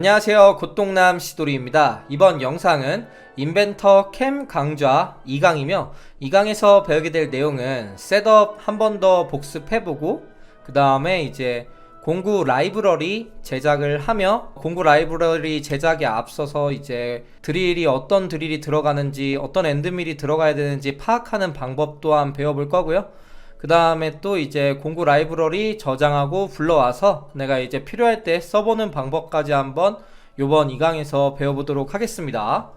안녕하세요. 곧동남 시도리입니다. 이번 영상은 인벤터 캠 강좌 2강이며 2강에서 배우게 될 내용은 셋업 한 번 더 복습해보고 그 다음에 이제 공구 라이브러리 제작을 하며 공구 라이브러리 제작에 앞서서 이제 드릴이 어떤 드릴이 들어가는지 어떤 엔드밀이 들어가야 되는지 파악하는 방법 또한 배워볼 거고요 그 다음에 또 이제 공구 라이브러리 저장하고 불러와서 내가 이제 필요할 때 써보는 방법까지 한번 요번 2강에서 배워보도록 하겠습니다.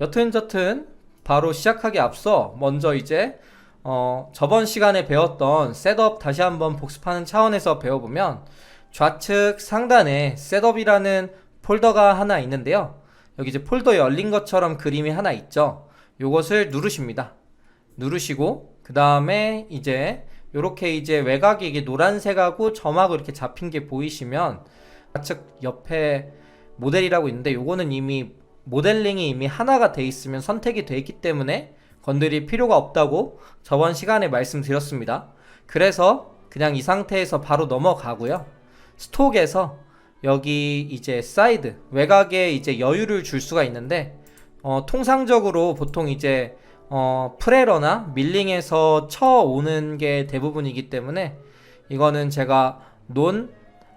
여튼 저튼 바로 시작하기 앞서 먼저 이제 어 저번 시간에 배웠던 셋업 다시 한번 복습하는 차원에서 배워보면 좌측 상단에 셋업이라는 폴더가 하나 있는데요. 여기 이제 폴더 열린 것처럼 그림이 하나 있죠. 요것을 누르십니다. 누르시고 그 다음에 이제 요렇게 이제 외곽이 이게 노란색하고 점하고 이렇게 잡힌 게 보이시면 좌측 옆에 모델이라고 있는데 요거는 이미 모델링이 이미 하나가 돼 있으면 선택이 돼 있기 때문에 건드릴 필요가 없다고 저번 시간에 말씀드렸습니다. 그래서 그냥 이 상태에서 바로 넘어가고요. 스톡에서 여기 이제 사이드 외곽에 이제 여유를 줄 수가 있는데 어, 통상적으로 보통 이제 어, 프레러나 밀링에서 쳐오는 게 대부분이기 때문에 이거는 제가 논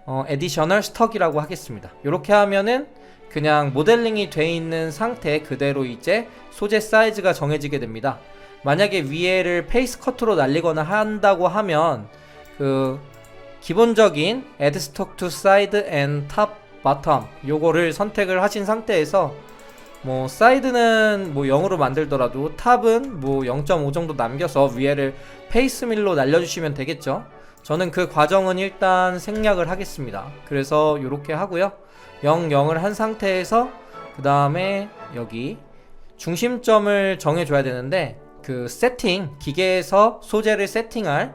어, 에디셔널 스톡이라고 하겠습니다. 이렇게 하면은 그냥 모델링이 돼 있는 상태 그대로 이제 소재 사이즈가 정해지게 됩니다. 만약에 위에를 페이스 커트로 날리거나 한다고 하면 그 기본적인 add stock to side and top bottom 요거를 선택을 하신 상태에서 뭐 사이드는 뭐 0으로 만들더라도 탑은 뭐 0.5 정도 남겨서 위에를 페이스밀로 날려주시면 되겠죠. 저는 그 과정은 일단 생략을 하겠습니다. 그래서 이렇게 하고요. 0, 0을 한 상태에서 그 다음에 여기 중심점을 정해줘야 되는데 그 세팅 기계에서 소재를 세팅할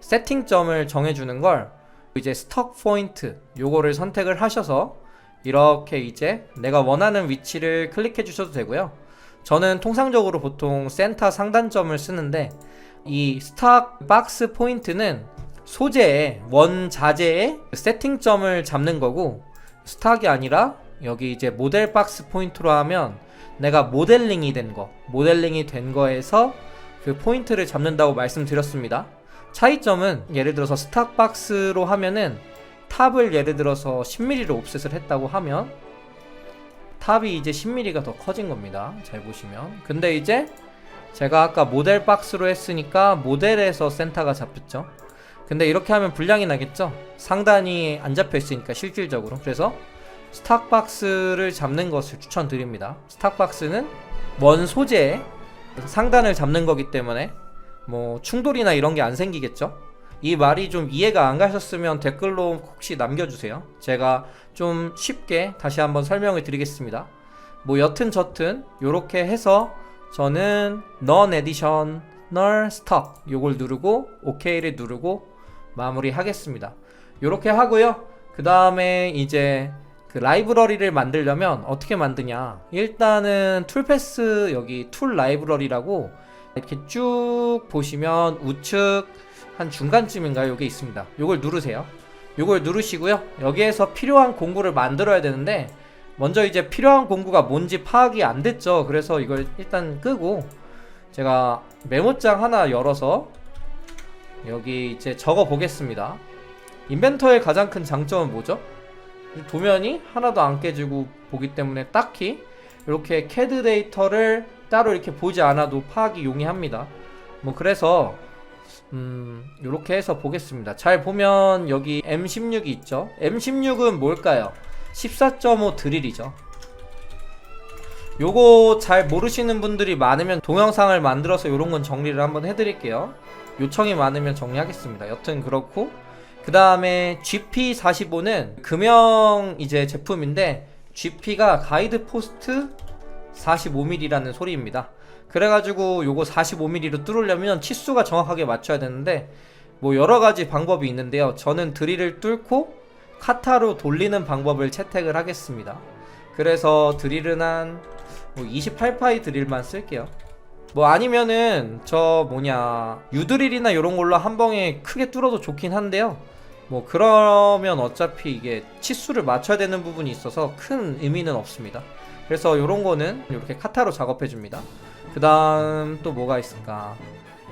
세팅점을 정해주는 걸 이제 스톡 포인트 요거를 선택을 하셔서 이렇게 이제 내가 원하는 위치를 클릭해 주셔도 되고요. 저는 통상적으로 보통 센터 상단점을 쓰는데 이 스탁 박스 포인트는 소재의 원자재의 세팅점을 잡는 거고 스탁이 아니라 여기 이제 모델 박스 포인트로 하면 내가 모델링이 된 거, 모델링이 된 거에서 그 포인트를 잡는다고 말씀드렸습니다. 차이점은 예를 들어서 스탁 박스로 하면은 탑을 예를 들어서 10mm로 옵셋을 했다고 하면 탑이 이제 10mm가 더 커진 겁니다. 잘 보시면. 근데 이제 제가 아까 모델 박스로 했으니까 모델에서 센터가 잡혔죠. 근데 이렇게 하면 불량이 나겠죠? 상단이 안 잡혀 있으니까 실질적으로. 그래서 스탁 박스를 잡는 것을 추천드립니다. 스탁 박스는 원 소재에 상단을 잡는 거기 때문에 뭐 충돌이나 이런 게 안 생기겠죠? 이 말이 좀 이해가 안 가셨으면 댓글로 혹시 남겨주세요. 제가 좀 쉽게 다시 한번 설명을 드리겠습니다. 뭐 여튼 저튼 요렇게 해서 저는 non additional stock 요걸 누르고 OK를 누르고 마무리 하겠습니다. 요렇게 하고요. 그 다음에 이제 그 라이브러리를 만들려면 어떻게 만드냐 일단은 툴패스 여기 툴 라이브러리라고 이렇게 쭉 보시면 우측 한 중간쯤인가요? 요게 있습니다. 요걸 누르세요. 요걸 누르시고요. 여기에서 필요한 공구를 만들어야 되는데 먼저 이제 필요한 공구가 뭔지 파악이 안 됐죠. 그래서 이걸 일단 끄고 제가 메모장 하나 열어서 여기 이제 적어 보겠습니다. 인벤터의 가장 큰 장점은 뭐죠? 도면이 하나도 안 깨지고 보기 때문에 딱히 이렇게 캐드 데이터를 따로 이렇게 보지 않아도 파악이 용이합니다. 뭐 그래서 음, 요렇게 해서 보겠습니다. 잘 보면 여기 M16이 있죠. M16은 뭘까요? 14.5 드릴이죠. 요거 잘 모르시는 분들이 많으면 동영상을 만들어서 요런 건 정리를 한번 해드릴게요. 요청이 많으면 정리하겠습니다. 여튼 그렇고 그 다음에 GP45는 금형 이제 제품인데 GP가 가이드 포스트 45mm라는 소리입니다. 그래가지고 요거 45mm로 뚫으려면 치수가 정확하게 맞춰야 되는데 뭐 여러 가지 방법이 있는데요. 저는 드릴을 뚫고 카타로 돌리는 방법을 채택을 하겠습니다. 그래서 드릴은 한 뭐 28파이 드릴만 쓸게요. 뭐 아니면은 저 뭐냐 유드릴이나 이런 걸로 한 방에 크게 뚫어도 좋긴 한데요. 뭐 그러면 어차피 이게 치수를 맞춰야 되는 부분이 있어서 큰 의미는 없습니다. 그래서 이런 거는 이렇게 카타로 작업해 줍니다. 그 다음 또 뭐가 있을까?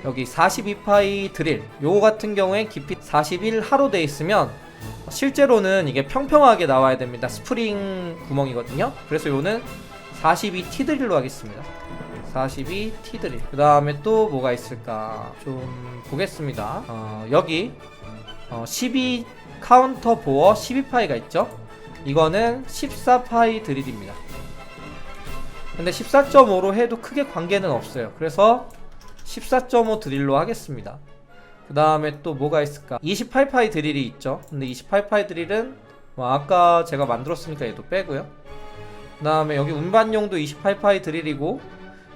여기 42파이 드릴 요거 같은 경우에 깊이 41 하로 돼 있으면 실제로는 이게 평평하게 나와야 됩니다. 스프링 구멍이거든요. 그래서 요는 42T 드릴로 하겠습니다. 42T 드릴. 그 다음에 또 뭐가 있을까? 좀 보겠습니다. 어, 여기 어, 12 카운터 보어 12파이가 있죠? 이거는 14파이 드릴입니다. 근데 14.5로 해도 크게 관계는 없어요. 그래서 14.5 드릴로 하겠습니다. 그 다음에 또 뭐가 있을까? 28파이 드릴이 있죠. 근데 28파이 드릴은 뭐 아까 제가 만들었으니까 얘도 빼고요. 그 다음에 여기 운반용도 28파이 드릴이고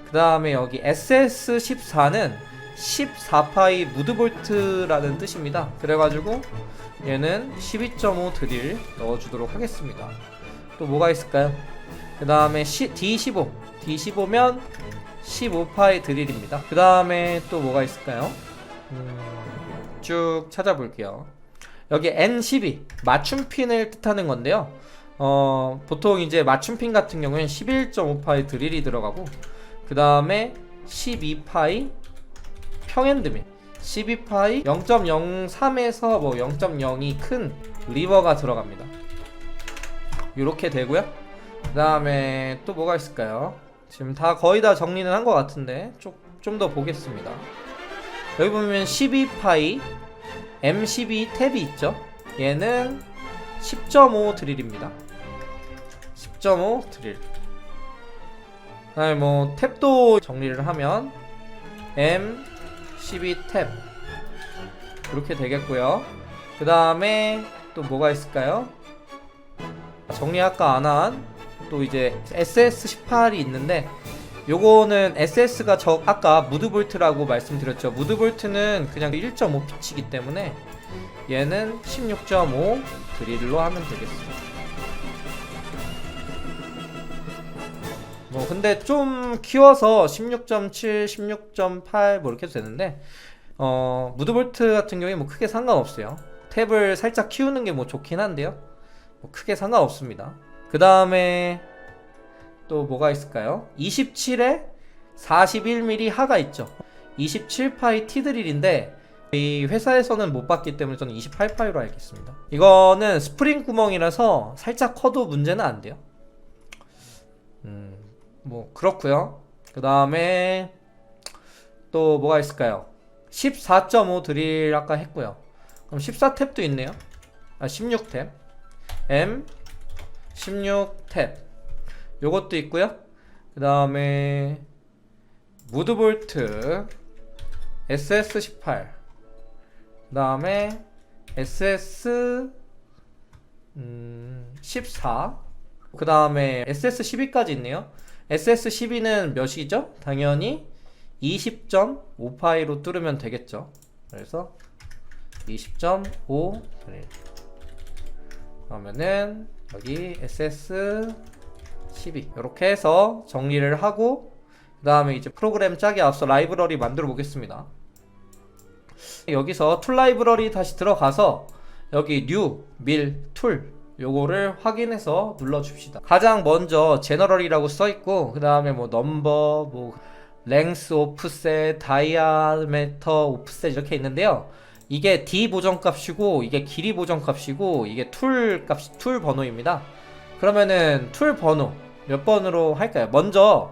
그 다음에 여기 SS14는 14파이 무드볼트라는 뜻입니다. 그래가지고 얘는 12.5 드릴 넣어주도록 하겠습니다. 또 뭐가 있을까요? 그 다음에 D15 D15면 15파이 드릴입니다. 그 다음에 또 뭐가 있을까요? 음, 쭉 찾아볼게요. 여기 N12 맞춤핀을 뜻하는 건데요. 어, 보통 이제 맞춤핀 같은 경우에는 11.5파이 드릴이 들어가고 그 다음에 12파이 평엔드밀 12파이 0.03에서 뭐 0.02 큰 리버가 들어갑니다. 이렇게 되고요. 그 다음에 또 뭐가 있을까요? 지금 다 거의 다 정리는 한 것 같은데 좀 더 보겠습니다. 여기 보면 12파이 M12 탭이 있죠? 얘는 10.5 드릴입니다. 10.5 드릴. 그다음에 뭐 탭도 정리를 하면 M12 탭 이렇게 되겠고요. 그 다음에 또 뭐가 있을까요? 정리 아까 안한 또 이제 SS18이 있는데 요거는 SS가 저 아까 무드볼트라고 말씀드렸죠. 무드볼트는 그냥 1.5 피치이기 때문에 얘는 16.5 드릴로 하면 되겠습니다. 뭐 근데 좀 키워서 16.7, 16.8 뭐 이렇게 해도 되는데 어 무드볼트 같은 경우에 뭐 크게 상관없어요. 탭을 살짝 키우는 게 뭐 좋긴 한데요. 뭐 크게 상관없습니다. 그 다음에 또 뭐가 있을까요? 27에 41mm 하가 있죠. 27파이 T드릴인데 이 회사에서는 못 봤기 때문에 저는 28파이로 알겠습니다. 이거는 스프링 구멍이라서 살짝 커도 문제는 안 돼요. 음, 뭐 그렇고요. 그 다음에 또 뭐가 있을까요? 14.5 드릴 아까 했고요. 그럼 14탭도 있네요. 아 16탭. M 16탭. 요것도 있고요. 그 다음에 무드볼트 SS18. 그 다음에 SS 음, 14. 그 다음에 SS12까지 있네요. SS12는 몇이죠? 당연히 20.5파이로 뚫으면 되겠죠. 그래서 20.5 드릴. 그러면은 여기 SS 12 이렇게 해서 정리를 하고 그 다음에 이제 프로그램 짜기 앞서 라이브러리 만들어 보겠습니다. 여기서 툴 라이브러리 다시 들어가서 여기 new, 밀, 툴 요거를 확인해서 눌러 줍시다. 가장 먼저 제너럴이라고 써 있고 그 다음에 뭐 넘버, 뭐 랭스 오프셋, 다이아메터 오프셋 이렇게 있는데요. 이게 D 보정 값이고 이게 길이 보정 값이고 이게 툴 값, 툴 번호입니다. 그러면은 툴 번호 몇 번으로 할까요? 먼저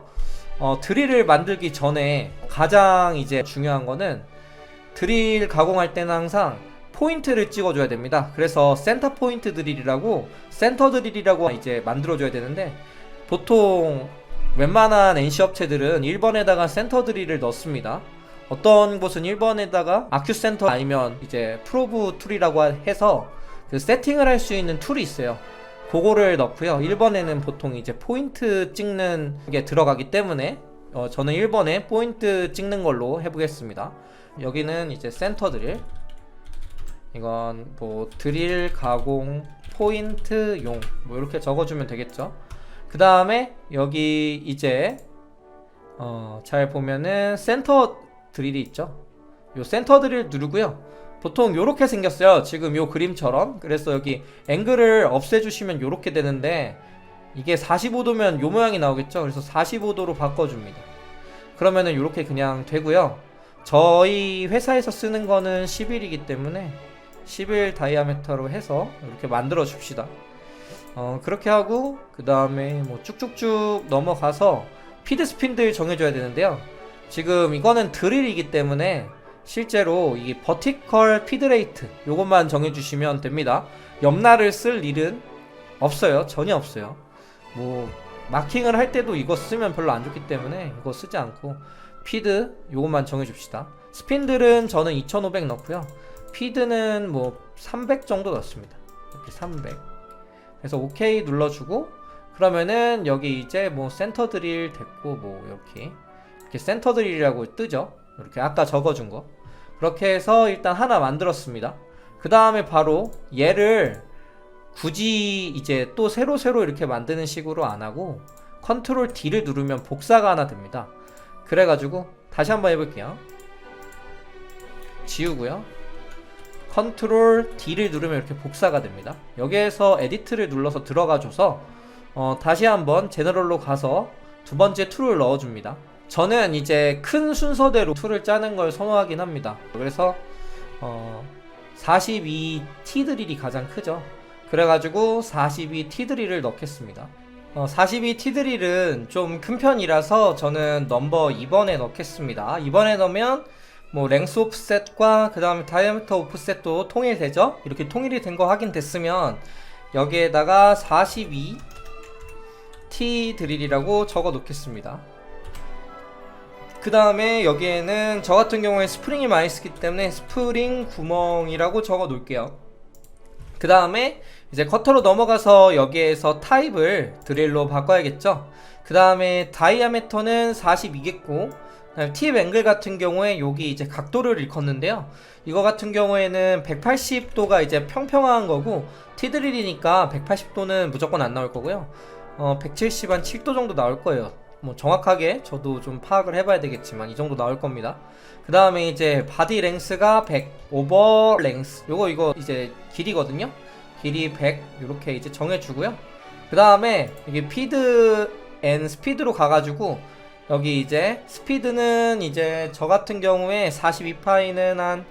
어, 드릴을 만들기 전에 가장 이제 중요한 거는 드릴 가공할 때는 항상 포인트를 찍어줘야 됩니다. 그래서 센터 포인트 드릴이라고 센터 드릴이라고 이제 만들어줘야 되는데 보통 웬만한 NC 업체들은 1번에다가 센터 드릴을 넣습니다. 어떤 곳은 1번에다가 아큐 센터 아니면 이제 프로브 툴이라고 해서 그 세팅을 할 수 있는 툴이 있어요. 그거를 넣고요. 1번에는 보통 이제 포인트 찍는 게 들어가기 때문에 어, 저는 1번에 포인트 찍는 걸로 해보겠습니다. 여기는 이제 센터 드릴. 이건 뭐 드릴 가공 포인트 용 뭐 이렇게 적어주면 되겠죠. 그 다음에 여기 이제 어, 잘 보면은 센터 드릴이 있죠. 요 센터 드릴 누르고요. 보통 요렇게 생겼어요. 지금 요 그림처럼. 그래서 여기 앵글을 없애주시면 요렇게 되는데 이게 45도면 요 모양이 나오겠죠. 그래서 45도로 바꿔줍니다. 그러면은 요렇게 그냥 되고요. 저희 회사에서 쓰는 거는 11이기 때문에 11 다이아메터로 해서 이렇게 만들어 줍시다. 어, 그렇게 하고 그 다음에 뭐 쭉쭉쭉 넘어가서 피드 스핀들 정해줘야 되는데요. 지금 이거는 드릴이기 때문에 실제로 이 버티컬 피드레이트 요것만 정해주시면 됩니다. 옆날을 쓸 일은 없어요. 전혀 없어요. 뭐 마킹을 할 때도 이거 쓰면 별로 안 좋기 때문에 이거 쓰지 않고 피드 요것만 정해줍시다. 스핀들은 저는 2500 넣고요. 피드는 뭐 300 정도 넣습니다. 이렇게 300. 그래서 OK 눌러주고 그러면은 여기 이제 뭐 센터 드릴 됐고 뭐 이렇게 이렇게 센터 드릴이라고 뜨죠. 이렇게 아까 적어준 거. 그렇게 해서 일단 하나 만들었습니다. 그 다음에 바로 얘를 굳이 이제 또 새로 새로 이렇게 만드는 식으로 안 하고 컨트롤 D를 누르면 복사가 하나 됩니다. 그래가지고 다시 한번 해볼게요. 지우고요. 컨트롤 D를 누르면 이렇게 복사가 됩니다. 여기에서 에디트를 눌러서 들어가줘서 어, 다시 한번 제너럴로 가서 두 번째 툴을 넣어줍니다. 저는 이제 큰 순서대로 툴을 짜는 걸 선호하긴 합니다. 그래서 어, 42T 드릴이 가장 크죠. 그래가지고 42T 드릴을 넣겠습니다. 어, 42T 드릴은 좀 큰 편이라서 저는 넘버 2번에 넣겠습니다. 2번에 넣으면 뭐 랭스 오프셋과 그 다음에 다이아미터 오프셋도 통일되죠? 이렇게 통일이 된 거 확인됐으면 여기에다가 42 T 드릴이라고 적어 놓겠습니다. 그 다음에 여기에는 저 같은 경우에 스프링이 많이 쓰기 때문에 스프링 구멍이라고 적어 놓을게요. 그 다음에 이제 커터로 넘어가서 여기에서 타입을 드릴로 바꿔야겠죠. 그 다음에 다이아메터는 42겠고 팁 앵글 같은 경우에 여기 이제 각도를 일컫는데요. 이거 같은 경우에는 180도가 이제 평평한 거고 티드릴이니까 180도는 무조건 안 나올 거고요. 어, 170 한 7도 정도 나올 거예요. 뭐 정확하게 저도 좀 파악을 해봐야 되겠지만 이 정도 나올 겁니다. 그 다음에 이제 바디 랭스가 100 오버 랭스 요거 이거 이제 길이거든요. 길이 100 이렇게 이제 정해주고요. 그 다음에 이게 피드 앤 스피드로 가가지고 여기 이제 스피드는 이제 저 같은 경우에 42파이는 한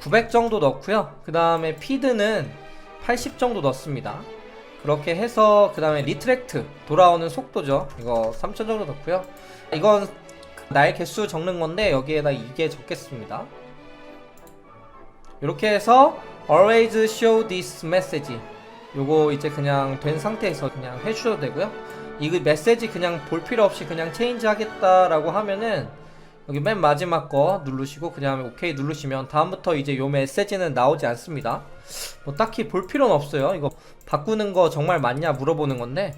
900 정도 넣고요. 그 다음에 피드는 80 정도 넣습니다. 그렇게 해서 그 다음에 리트랙트 돌아오는 속도죠. 이거 3000 정도 넣고요. 이건 날 개수 적는 건데 여기에다 이게 적겠습니다. 이렇게 해서 always show this message 요거 이제 그냥 된 상태에서 그냥 해주셔도 되고요. 이거 메시지 그냥 볼 필요 없이 그냥 체인지 하겠다라고 하면은 여기 맨 마지막 거 누르시고 그냥 오케이 누르시면 다음부터 이제 요 메시지는 나오지 않습니다. 뭐 딱히 볼 필요는 없어요. 이거 바꾸는 거 정말 맞냐 물어보는 건데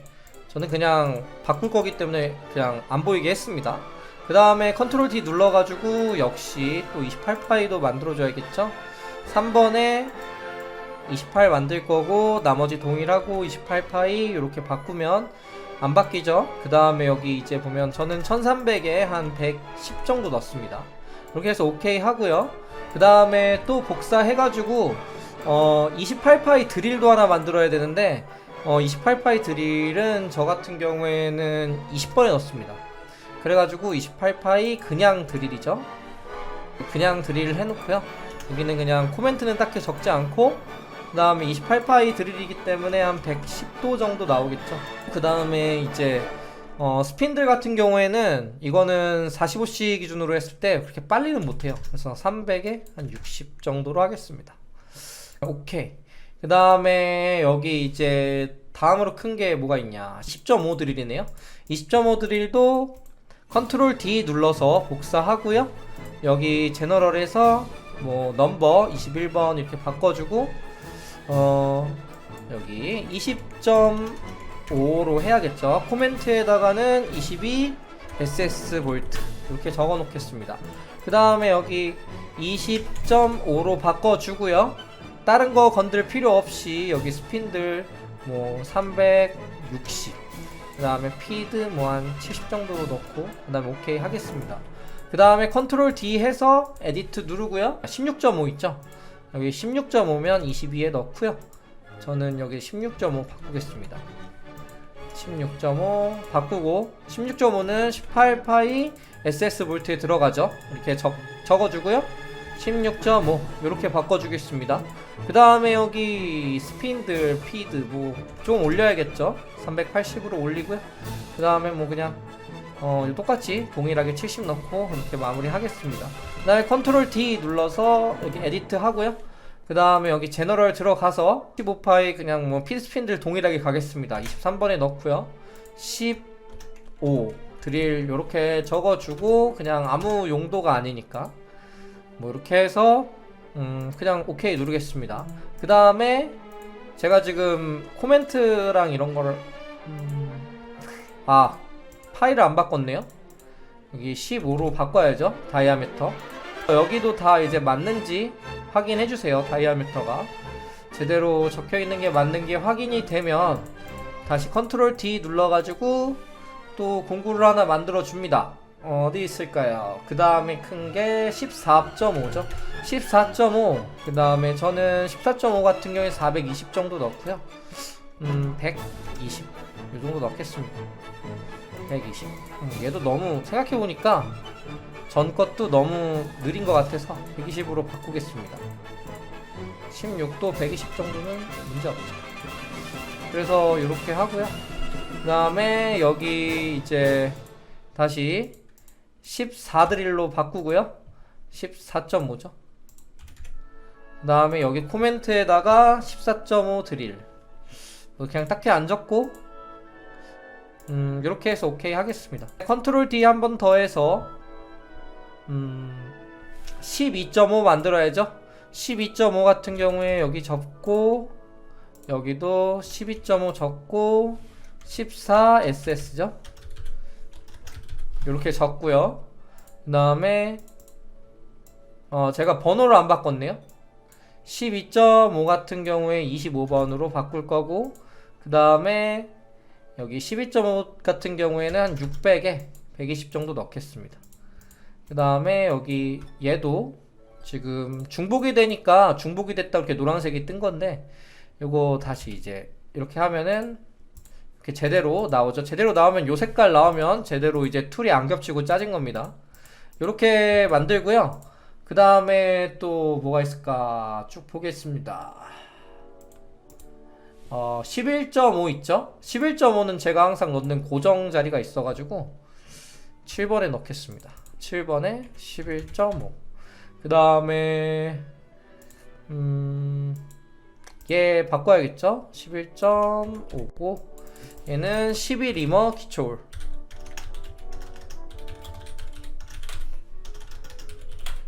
저는 그냥 바꿀 거기 때문에 그냥 안 보이게 했습니다. 그 다음에 컨트롤 D 눌러가지고 역시 또 28파이도 만들어줘야겠죠? 3번에 28 만들 거고 나머지 동일하고 28파이 이렇게 바꾸면 안 바뀌죠. 그 다음에 여기 이제 보면 저는 1300에 한 110 정도 넣습니다. 이렇게 해서 오케이 하고요. 그 다음에 또 복사해가지고 어 28파이 드릴도 하나 만들어야 되는데 어 28파이 드릴은 저 같은 경우에는 20번에 넣습니다. 그래가지고 28파이 그냥 드릴이죠. 그냥 드릴을 해놓고요. 여기는 그냥 코멘트는 딱히 적지 않고 그 다음에 28파이 드릴이기 때문에 한 110도 정도 나오겠죠. 그 다음에 이제 어, 스핀들 같은 경우에는 이거는 45C 기준으로 했을 때 그렇게 빨리는 못해요. 그래서 300에 한 60 정도로 하겠습니다. 오케이. 그 다음에 여기 이제 다음으로 큰 게 뭐가 있냐. 10.5 드릴이네요. 20.5 드릴도 컨트롤 D 눌러서 복사하고요. 여기 제너럴에서 뭐 넘버 21번 이렇게 바꿔주고 어 여기 20.5로 해야겠죠. 코멘트에다가는 22 SS 볼트 이렇게 적어 놓겠습니다. 그 다음에 여기 20.5로 바꿔주고요. 다른 거 건들 필요 없이 여기 스핀들 뭐 360, 그 다음에 피드 뭐 한 70 정도로 넣고 그 다음에 오케이 하겠습니다. 그 다음에 컨트롤 D 해서 에디트 누르고요. 16.5 있죠? 여기 16.5면 22에 넣고요. 저는 여기 16.5 바꾸겠습니다. 16.5 바꾸고 16.5는 18파이 SS 볼트에 들어가죠. 이렇게 적, 적어주고요. 16.5 이렇게 바꿔주겠습니다. 그 다음에 여기 스핀들, 피드 뭐 좀 올려야겠죠. 380으로 올리고요. 그 다음에 뭐 그냥 어, 똑같이 동일하게 70 넣고 이렇게 마무리 하겠습니다. 그 다음에 컨트롤 D 눌러서 여기 에디트 하고요. 그 다음에 여기 제너럴 들어가서 15파이 그냥 뭐 피드스핀들 동일하게 가겠습니다. 23번에 넣고요. 15 드릴 이렇게 적어주고 그냥 아무 용도가 아니니까 뭐 이렇게 해서 음 그냥 오케이 누르겠습니다. 그 다음에 제가 지금 코멘트랑 이런 거를 음, 아 파일을 안 바꿨네요. 여기 15로 바꿔야죠. 다이아미터. 여기도 다 이제 맞는지 확인해 주세요. 다이아미터가 제대로 적혀 있는 게 맞는 게 확인이 되면 다시 컨트롤 D 눌러 가지고 또 공구를 하나 만들어 줍니다. 어디 있을까요? 그 다음에 큰 게 14.5죠. 14.5. 그 다음에 저는 14.5 같은 경우에 420 정도 넣고요. 음, 120. 이 정도 넣겠습니다. 120. 음, 얘도 너무 생각해보니까 전 것도 너무 느린 것 같아서 120으로 바꾸겠습니다. 16도 120 정도는 문제 없죠. 그래서 이렇게 하고요. 그 다음에 여기 이제 다시 14 드릴로 바꾸고요. 14.5죠. 그 다음에 여기 코멘트에다가 14.5 드릴. 뭐 그냥 딱히 안 적고 음, 이렇게 해서 오케이 하겠습니다. 컨트롤 D 한 번 더 해서 음, 12.5 만들어야죠. 12.5 같은 경우에 여기 접고 여기도 12.5 적고 14 SS죠. 이렇게 적고요. 그 다음에 어, 제가 번호를 안 바꿨네요. 12.5 같은 경우에 25번으로 바꿀 거고 그 다음에 여기 12.5 같은 경우에는 한 600에 120 정도 넣겠습니다. 그 다음에 여기 얘도 지금 중복이 되니까 중복이 됐다 이렇게 노란색이 뜬 건데 요거 다시 이제 이렇게 하면은 이렇게 제대로 나오죠. 제대로 나오면 요 색깔 나오면 제대로 이제 툴이 안 겹치고 짜진 겁니다. 이렇게 만들고요. 그 다음에 또 뭐가 있을까 쭉 보겠습니다. 어, 11.5 있죠? 11.5는 제가 항상 넣는 고정 자리가 있어가지고 7번에 넣겠습니다. 7번에 11.5. 그 다음에 음, 얘 바꿔야겠죠? 11.5고 얘는 11리머 기초올.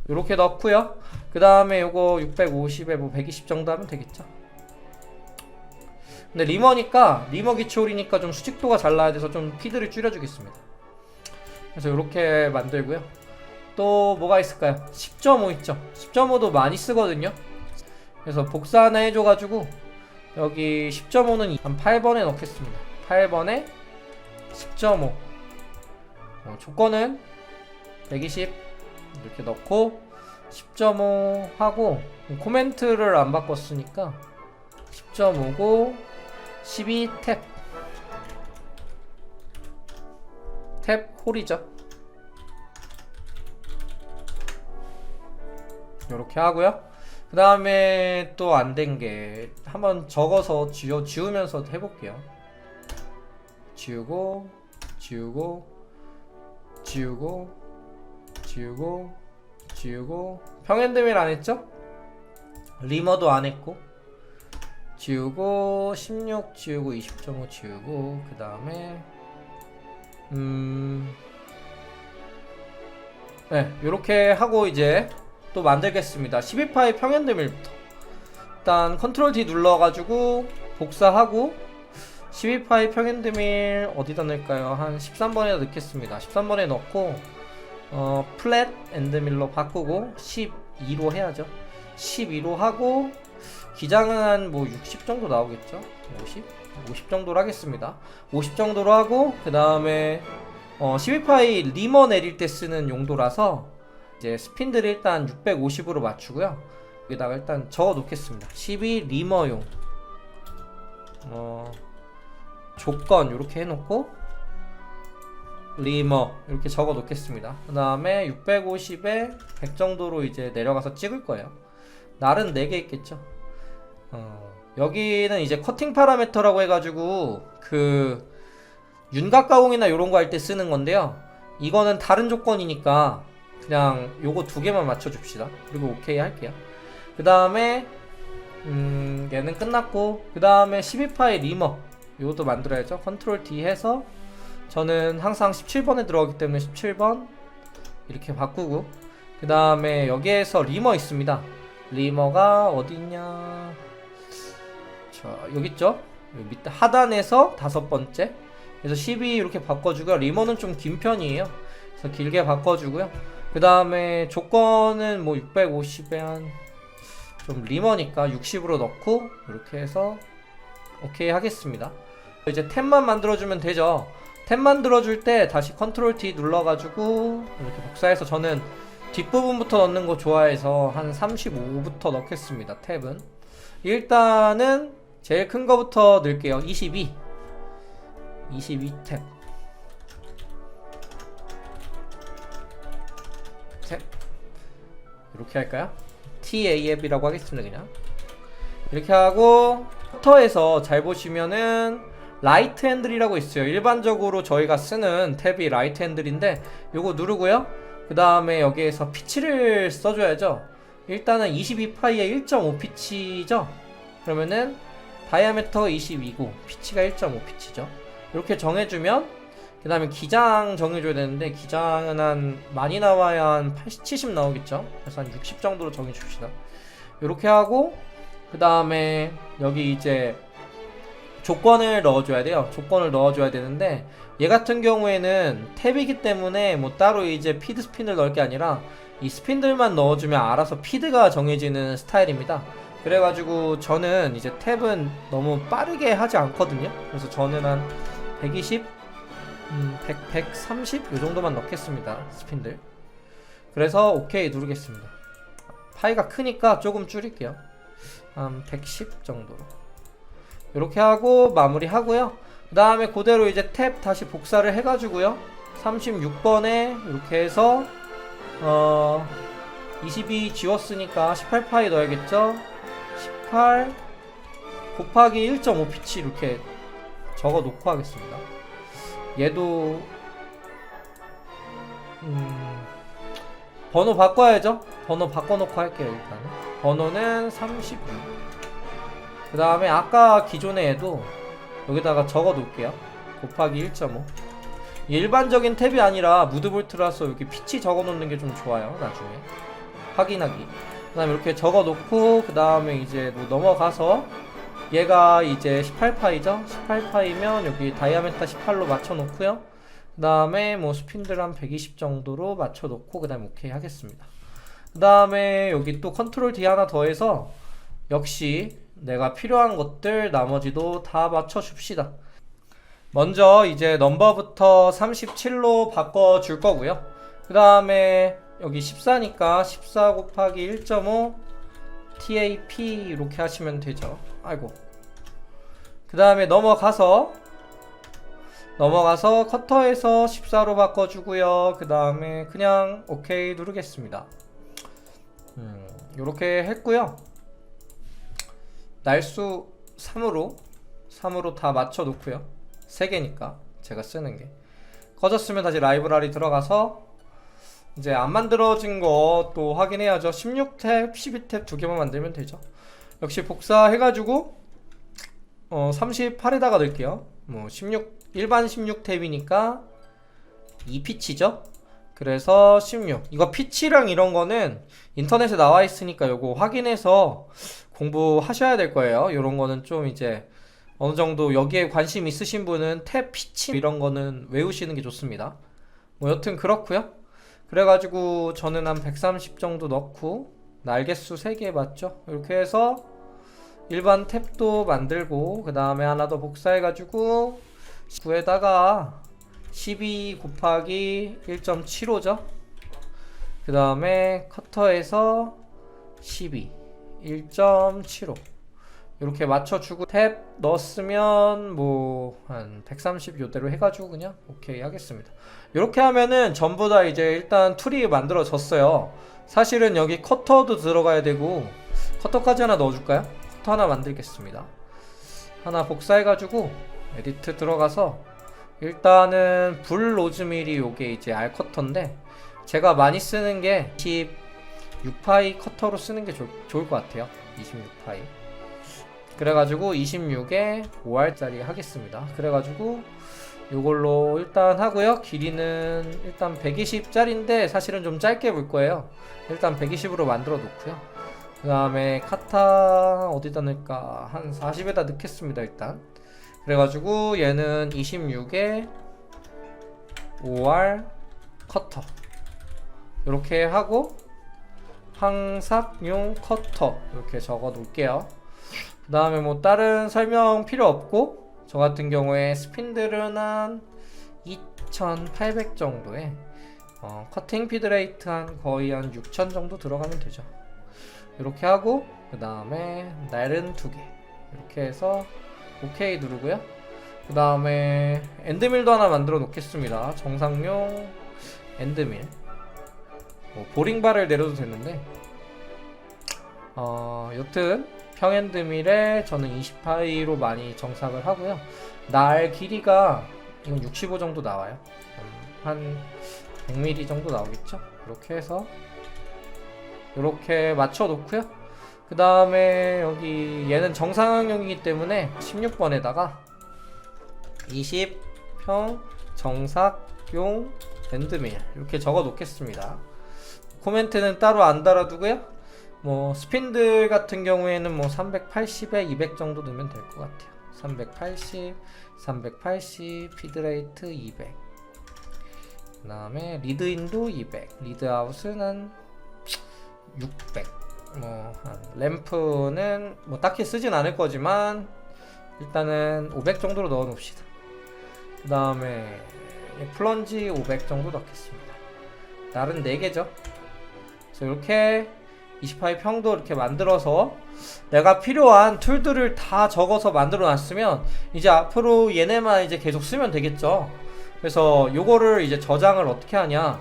이렇게 넣고요. 그 다음에 요거 650에 뭐 120 정도 하면 되겠죠. 근데 리머니까 리머 기초올이니까 좀 수직도가 잘 나야 돼서 좀 피드를 줄여주겠습니다. 그래서 이렇게 만들고요. 또 뭐가 있을까요? 10.5 있죠. 10.5도 많이 쓰거든요. 그래서 복사 하나 해줘가지고 여기 10.5는 한 8번에 넣겠습니다. 8번에 10.5 어, 조건은 120 이렇게 넣고 10.5 하고 코멘트를 안 바꿨으니까 10.5고 12탭. 탭 홀이죠. 이렇게 하고요. 그 다음에 또 안 된 게 한번 적어서 지워, 지우면서 해볼게요. 지우고 지우고 지우고 지우고 지우고. 평행대밀 안 했죠? 리머도 안 했고 지우고 16 지우고 20.5 지우고 그 다음에 음 네, 요렇게 하고 이제 또 만들겠습니다. 12파의 평행대밀부터. 일단 컨트롤 D 눌러가지고 복사하고 12파의 평행대밀 어디다 넣을까요? 한 13번에다 넣겠습니다. 13번에 넣고 어, 플랫 엔드밀로 바꾸고 12로 해야죠. 12로 하고 기장은 한 뭐 60 정도 나오겠죠? 50? 50 정도로 하겠습니다. 50 정도로 하고 그 다음에 어, 12파이 리머 내릴 때 쓰는 용도라서 이제 스핀들을 일단 650으로 맞추고요. 여기다가 일단 적어 놓겠습니다. 12 리머용. 어 조건 이렇게 해놓고 리머 이렇게 적어 놓겠습니다. 그 다음에 650에 100 정도로 이제 내려가서 찍을 거예요. 날은 4개 있겠죠 어, 여기는 이제 커팅 파라미터라고 해가지고 그 윤곽 가공이나 이런 거 할 때 쓰는 건데요. 이거는 다른 조건이니까 그냥 요거 두 개만 맞춰줍시다. 그리고 오케이 할게요. 그 다음에 음 얘는 끝났고 그 다음에 12파의 리머. 요것도 만들어야죠. 컨트롤 D 해서 저는 항상 17번에 들어가기 때문에 17번 이렇게 바꾸고 그 다음에 여기에서 리머 있습니다. 리머가 어디 있냐 자 여기 있죠? 여기 밑에 하단에서 다섯 번째. 그래서 12 이렇게 바꿔주고요. 리머는 좀 긴 편이에요. 그래서 길게 바꿔주고요. 그 다음에 조건은 뭐 650에 한 좀 리머니까 60으로 넣고 이렇게 해서 오케이 하겠습니다. 이제 탭만 만들어주면 되죠? 탭 만들어줄 때 다시 컨트롤 T 눌러가지고 이렇게 복사해서 저는 뒷부분부터 넣는 거 좋아해서 한 35부터 넣겠습니다 탭은. 일단은 제일 큰 거부터 넣을게요. 22 22탭. 탭. 이렇게 할까요? TAF이라고 하겠습니다 그냥. 이렇게 하고 커터에서 잘 보시면은 라이트 핸들이라고 있어요. 일반적으로 저희가 쓰는 탭이 라이트 핸들인데 요거 누르고요. 그 다음에 여기에서 피치를 써줘야죠. 일단은 22파이에 1.5 피치죠. 그러면은 다이아메터 22고 피치가 1.5 피치죠. 이렇게 정해주면 그 다음에 기장 정해줘야 되는데 기장은 한 많이 나와야 한 80, 70 나오겠죠? 그래서 한 60 정도로 정해줍시다. 이렇게 하고 그 다음에 여기 이제 조건을 넣어줘야 돼요. 조건을 넣어줘야 되는데 얘 같은 경우에는 탭이기 때문에 뭐 따로 이제 피드 스핀을 넣을 게 아니라 이 스핀들만 넣어주면 알아서 피드가 정해지는 스타일입니다 그래가지고 저는 이제 탭은 너무 빠르게 하지 않거든요. 그래서 저는 한 120, 음, 100, 130이 정도만 넣겠습니다 스핀들. 그래서 오케이 누르겠습니다. 파이가 크니까 조금 줄일게요. 한 110 정도로. 이렇게 하고 마무리 하고요. 그 다음에 그대로 이제 탭 다시 복사를 해가지고요. 36번에 이렇게 해서 어, 22 지웠으니까 18파이 넣어야겠죠 18 곱하기 1.5 피치 이렇게 적어 놓고 하겠습니다. 얘도 음, 번호 바꿔야죠. 번호 바꿔놓고 할게요 일단은. 번호는 36그 다음에 아까 기존의 애도 여기다가 적어 놓을게요. 곱하기 1.5 일반적인 탭이 아니라 무드볼트라서 여기 피치 적어 놓는 게 좀 좋아요 나중에. 확인하기 그 다음에 이렇게 적어 놓고 그 다음에 이제 뭐 넘어가서 얘가 이제 18파이죠 18파이면 여기 다이아메타 18로 맞춰 놓고요 그 다음에 뭐 스핀들 한 120 정도로 맞춰 놓고 그 다음에 오케이 하겠습니다 그 다음에 여기 또 컨트롤 D 하나 더해서 역시 내가 필요한 것들 나머지도 다 맞춰 줍시다. 먼저 이제 넘버부터 37로 바꿔 줄 거고요. 그 다음에 여기 14니까 14 곱하기 1.5 TAP 이렇게 하시면 되죠. 아이고. 그 다음에 넘어가서 넘어가서 커터에서 14로 바꿔주고요. 그 다음에 그냥 오케이 누르겠습니다. 음, 이렇게 했고요. 날수 3으로 3으로 다 맞춰 놓고요 3개니까 제가 쓰는 게 꺼졌으면 다시 라이브러리 들어가서 이제 안 만들어진 거또 확인해야죠 16탭 12탭 두 개만 만들면 되죠 역시 복사해가지고 어 38에다가 넣을게요 뭐16 일반 16탭이니까 2피치죠 그래서 16 이거 피치랑 이런 거는 인터넷에 나와 있으니까 요거 확인해서 공부하셔야 될 거예요. 이런 거는 좀 이제 어느 정도 여기에 관심 있으신 분은 탭 피치 이런 거는 외우시는 게 좋습니다. 뭐 여튼 그렇고요. 그래가지고 저는 한 130 정도 넣고 날개수 3개 맞죠? 이렇게 해서 일반 탭도 만들고 그 다음에 하나 더 복사해가지고 9에다가 12 곱하기 1.75죠? 그 다음에 커터에서 12 1.75 이렇게 맞춰주고 탭 넣었으면 뭐 한 130 요대로 해가지고 그냥 오케이 하겠습니다. 이렇게 하면은 전부 다 이제 일단 툴이 만들어졌어요. 사실은 여기 커터도 들어가야 되고 커터까지 하나 넣어줄까요? 커터 하나 만들겠습니다. 하나 복사해가지고 에디트 들어가서 일단은 불 로즈밀이 요게 이제 알 커터인데 제가 많이 쓰는 게 26파이 커터로 쓰는 게 좋, 좋을 것 같아요. 26파이. 그래가지고 26에 5알짜리 하겠습니다. 그래가지고 요걸로 일단 하고요. 길이는 일단 120짜리인데 사실은 좀 짧게 볼 거예요. 일단 120으로 만들어 놓고요. 그 다음에 카타 어디다 넣을까? 한 40에다 넣겠습니다, 일단. 그래가지고 얘는 26에 5알 커터. 이렇게 하고 항삭용 커터 이렇게 적어 놓을게요. 그 다음에 뭐 다른 설명 필요 없고 저 같은 경우에 스핀들은 한 2800 정도에 어, 커팅 피드 레이트 한 거의 한 6000 정도 들어가면 되죠. 이렇게 하고 그 다음에 날은 두 개 이렇게 해서 OK 누르고요. 그 다음에 엔드밀도 하나 만들어 놓겠습니다. 정상용 엔드밀. 뭐 보링바를 내려도 되는데 어 여튼 평엔드밀에 저는 28로 많이 정착을 하고요. 날 길이가 이건 65 정도 나와요. 음, 한 100mm 정도 나오겠죠? 이렇게 해서 이렇게 맞춰 놓고요. 그 다음에 여기 얘는 정상형이기 때문에 16번에다가 20평 정삭용 밴드밀 이렇게 적어 놓겠습니다. 코멘트는 따로 안 달아두고요. 뭐 스핀들 같은 경우에는 뭐 380에 200 정도 넣으면 될 것 같아요. 380, 380, 피드레이트 200. 그 다음에 리드인도 200, 리드아웃은 한 600. 뭐 한 램프는 뭐 딱히 쓰진 않을 거지만 일단은 500 정도로 넣어 놓읍시다. 그 다음에 플런지 500 정도 넣겠습니다. 날은 4개죠. 그래서 이렇게 28의 평도 이렇게 만들어서 내가 필요한 툴들을 다 적어서 만들어 놨으면 이제 앞으로 얘네만 이제 계속 쓰면 되겠죠. 그래서 요거를 이제 저장을 어떻게 하냐.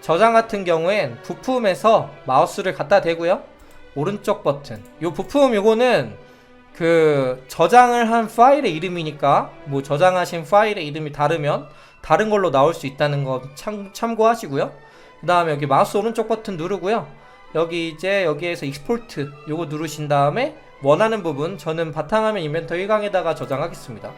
저장 같은 경우엔 부품에서 마우스를 갖다 대고요. 오른쪽 버튼. 요 부품 요거는 그 저장을 한 파일의 이름이니까 뭐 저장하신 파일의 이름이 다르면 다른 걸로 나올 수 있다는 거 참, 참고하시고요. 그 다음에 여기 마우스 오른쪽 버튼 누르고요. 여기 이제 여기에서 익스포트 요거 누르신 다음에 원하는 부분 저는 바탕화면 인벤터 1강에다가 저장하겠습니다.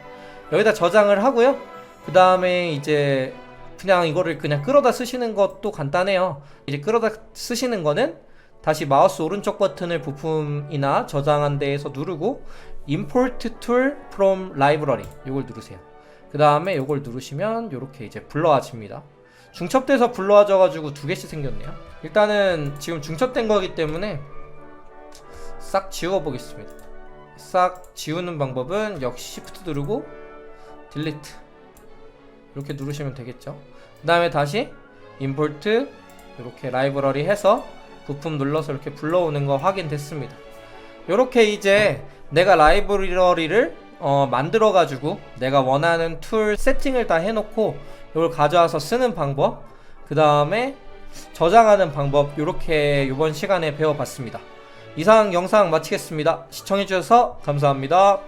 여기다 저장을 하고요. 그 다음에 이제 그냥 이거를 그냥 끌어다 쓰시는 것도 간단해요. 이제 끌어다 쓰시는 거는 다시 마우스 오른쪽 버튼을 부품이나 저장한 데에서 누르고 Import Tool from Library 요걸 누르세요. 그 다음에 요걸 누르시면 이렇게 이제 불러와집니다. 중첩돼서 불러와져가지고 두 개씩 생겼네요. 일단은 지금 중첩된 거기 때문에 싹 지워보겠습니다. 싹 지우는 방법은 역시 Shift 누르고 Delete 이렇게 누르시면 되겠죠. 그 다음에 다시 Import 이렇게 라이브러리 해서 부품 눌러서 이렇게 불러오는 거 확인됐습니다. 이렇게 이제 내가 라이브러리를 어, 만들어 가지고 내가 원하는 툴 세팅을 다 해놓고 이걸 가져와서 쓰는 방법 그 다음에 저장하는 방법 이렇게 이번 시간에 배워봤습니다. 이상 영상 마치겠습니다. 시청해주셔서 감사합니다.